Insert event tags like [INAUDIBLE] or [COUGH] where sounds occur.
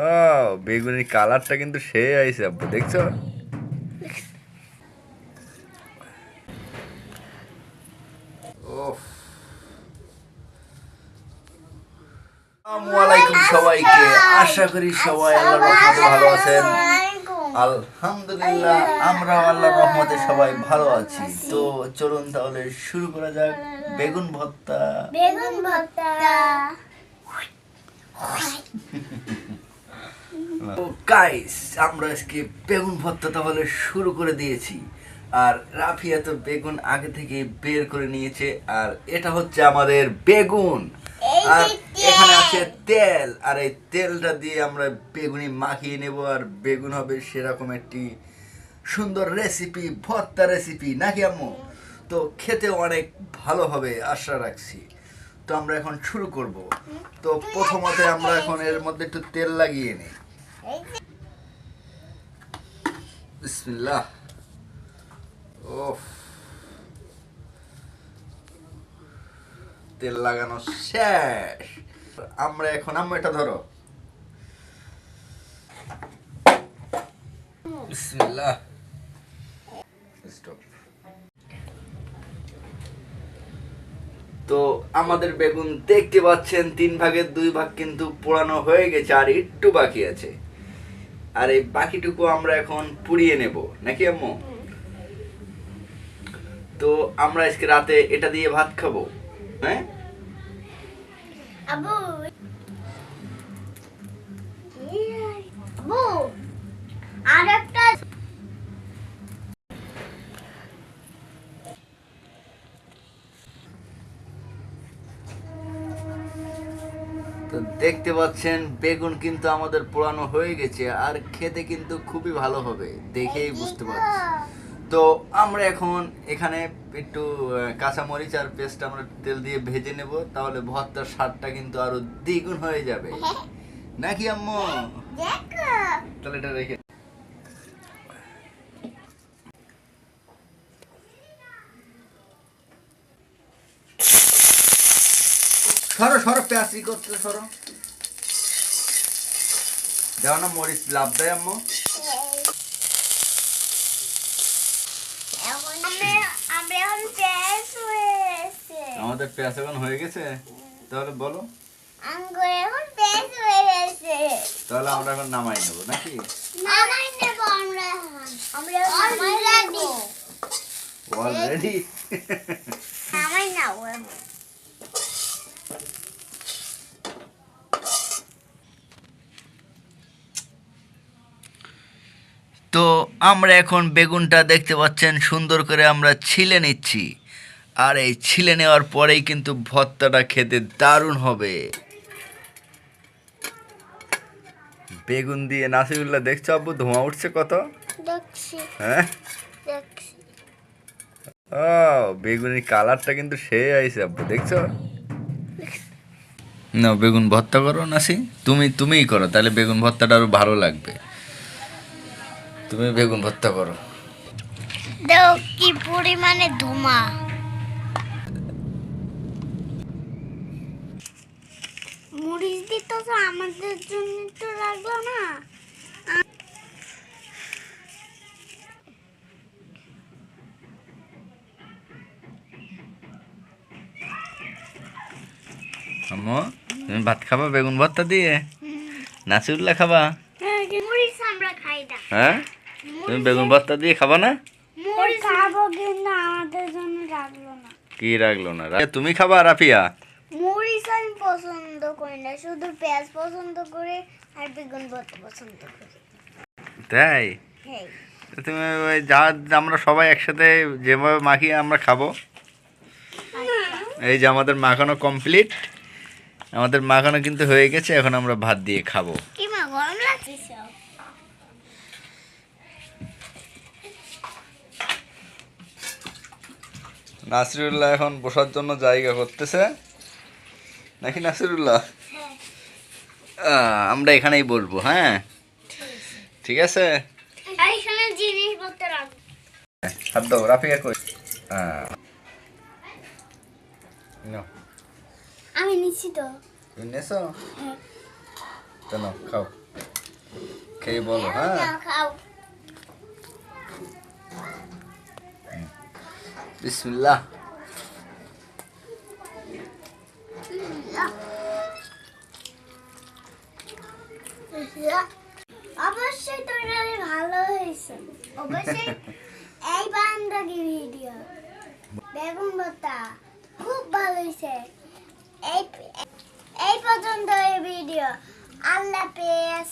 ও বেগুনি কালারটা কিন্তু সে আইছে আব্বু দেখছ। সবাইকে। আশা করি সবাই আল্লাহর রহমতে ভালো আছেন। আলহামদুলিল্লাহ আমরা আল্লাহর রহমতে সবাই ভালো আছি। তো চলুন তাহলে শুরু করা যাক। বেগুন ভর্তা। বেগুন ভর্তা। [LAUGHS] গাইস আমরা আজকে বেগুন ভর্তা তাহলে শুরু করে দিয়েছি। আর রাফিয়া তো বেগুন আগে থেকে বের করে নিয়েছে আর এটা হচ্ছে আমাদের বেগুন। আর এখানে আছে তেল আর এই তেলটা দিয়ে আমরা বেগুনি মাখিয়ে নেব আর বেগুন হবে সেরকম একটি সুন্দর রেসিপি ভর্তা রেসিপি নাকি আম্মু? তো খেতে অনেক ভালো হবে আশা রাখছি। তো আমরা এখন শুরু করব। তো প্রথমত আমরা এখন এর মধ্যে একটু তেল লাগিয়ে নিই। বিসমিল্লাহ ওফ তেল লাগানো শেষ। আমরা এখন, আম্মু, এটা ধরো। তো আমাদের বেগুন দেখতে পাচ্ছেন, তিন ভাগের দুই ভাগ কিন্তু পোড়ানো হয়ে গেছে, আর একটু বাকি আছে। আর এই বাকিটুকু আমরা এখন পুড়িয়ে নেব। নাকি আম্মু? তো আমরা আজকে রাতে এটা দিয়ে ভাত খাব হ্যাঁ? আবু তো দেখতে পাচ্ছেন বেগুন কিন্তু আমাদের পোড়ানো হয়ে গেছে আর খেতে কিন্তু খুবই ভালো হবে দেখেই বুঝতে পারছি। তো আমরা এখন এখানে একটু কাঁচামরিচ আর পেস্ট আমরা তেল দিয়ে ভেজে নেব তাহলে ভর্তার স্বাদটা কিন্তু আরও দ্বিগুণ হয়ে যাবে। নাকি আম্মু? তাহলে এটা রেখে সরো সরো পেঁয়াজি করতে সরো। যাও না মরিচ লাভ দেয় আম্মু। আমাদের পেঁয়াজ এখন হয়ে গেছে? তাহলে বলো। তাহলে আমরা এখন নামাই নেব নাকি? নামাই নেব আমরা আমরা অলরেডি [LAUGHS] নামাই নাও এখন তো আমরা এখন বেগুনটা দেখতে পাচ্ছেন সুন্দর করে আমরা ছিলে নিচ্ছি। আর এই ছিলে নেওয়ার পরেই কিন্তু ভর্তাটা খেতে দারুণ হবে। বেগুন দিয়ে নাসিরুল্লাহ দেখছ আব্বু ধোঁয়া উঠছে কত? হ্যাঁ? ও বেগুনের কালারটা কিন্তু সে আইছে আব্বু দেখছ? না বেগুন ভর্তা করো নাসি। তুমি তুমিই করো তাহলে বেগুন ভর্তাটা আরও ভালো লাগবে। তুমি বেগুন ভর্তা করো। দেখো কি পরিমাণে ধোঁয়া। মরিচ দিত তো আমাদের জন্য তো রাখল না। আম্মু তুমি ভাত খাবা বেগুন ভর্তা দিয়ে? নাসিরুল্লাহ খাবা? খাই হ্যাঁ? তুমি বেগুন ভর্তা দিয়ে খাবা না? খাব কিন্তু আমাদের জন্য রাখল না। কি রাখল না? রা- তুমি খাবা রাফিয়া? মরিচ আমি পছন্দ করি না শুধু পেঁয়াজ পছন্দ করি আর বেগুন ভর্তা পছন্দ করি। তাই? হ্যাঁ। তুমি ওই যা আমরা সবাই একসাথে যেভাবে মাখিয়ে আমরা খাব। এই যে আমাদের মাখানো কমপ্লিট আমাদের মাখানো কিন্তু হয়ে গেছে এখন আমরা ভাত দিয়ে খাব। কি মা গরম লাগছে? নাসিরুল্লাহ এখন বসার জন্য জায়গা করতেছে। নাকি নাসিরুল্লাহ? আমরা এখানেই বলব হ্যাঁ? ঠিক আছে? রাফিয়া কই? হ্যাঁ নাও, আমি নিচ্ছি তো। তুমি নেছো তো খাও। খেয়ে বলো হ্যাঁ খাও। বিসমিল্লাহ। অবশ্যই তরকারি ভালো হয়েছে। অবশ্যই এই বান্দাকি ভিডিও বেগুন ভর্তা খুব ভালো হয়েছে। এই এই পর্যন্ত এই ভিডিও আল্লাহ পেস